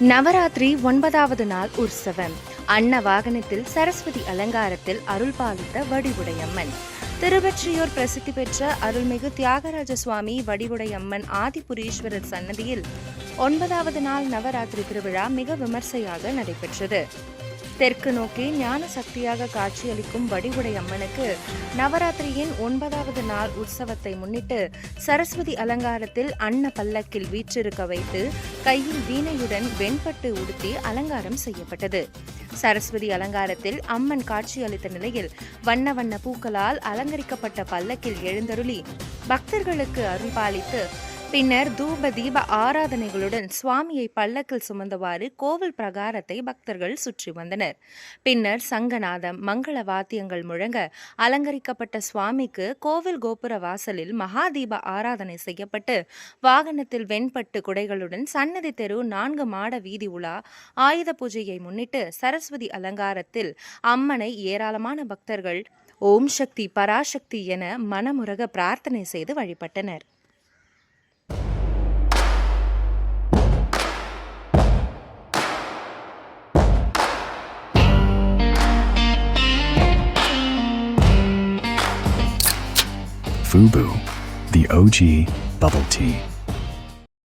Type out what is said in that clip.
நவராத்திரி ஒன்பதாவது நாள் உற்சவம். அன்ன வாகனத்தில் சரஸ்வதி அலங்காரத்தில் அருள் பாலித்த வடிவுடையம்மன். திருவெற்றியூர் பிரசித்தி பெற்ற அருள்மிகு தியாகராஜ சுவாமி வடிவுடையம்மன் ஆதிபுரீஸ்வரர் சன்னதியில் ஒன்பதாவது நாள் நவராத்திரி திருவிழா மிக விமர்சையாக நடைபெற்றது. தெற்கு நோக்கி ஞான சக்தியாக காட்சியளிக்கும் வடிவுடை அம்மனுக்கு நவராத்திரியின் ஒன்பதாவது நாள் உற்சவத்தை முன்னிட்டு சரஸ்வதி அலங்காரத்தில் அன்ன பல்லக்கில் வீற்றிருக்க வைத்து கையில் வீணையுடன் வெண்பட்டு உடுத்தி அலங்காரம் செய்யப்பட்டது. சரஸ்வதி அலங்காரத்தில் அம்மன் காட்சியளித்த நிலையில் வண்ண வண்ண பூக்களால் அலங்கரிக்கப்பட்ட பல்லக்கில் எழுந்தருளி பக்தர்களுக்கு அருள்பாலித்து பின்னர் தூப தீப ஆராதனைகளுடன் சுவாமியை பல்லக்கில் சுமந்தவாறு கோவில் பிரகாரத்தை பக்தர்கள் சுற்றி வந்தனர். பின்னர் சங்கநாதம் மங்கள வாத்தியங்கள் முழங்க அலங்கரிக்கப்பட்ட சுவாமிக்கு கோவில் கோபுர வாசலில் மகாதீப ஆராதனை செய்யப்பட்டு வாகனத்தில் வெண்பட்டு குடைகளுடன் சன்னதி தெரு நான்கு மாட வீதி உலா ஆயுத பூஜையை முன்னிட்டு சரஸ்வதி அலங்காரத்தில் அம்மனை ஏராளமான பக்தர்கள் ஓம் சக்தி பராசக்தி என மனமுருக பிரார்த்தனை செய்து வழிபட்டனர். Fubu, the OG bubble tea.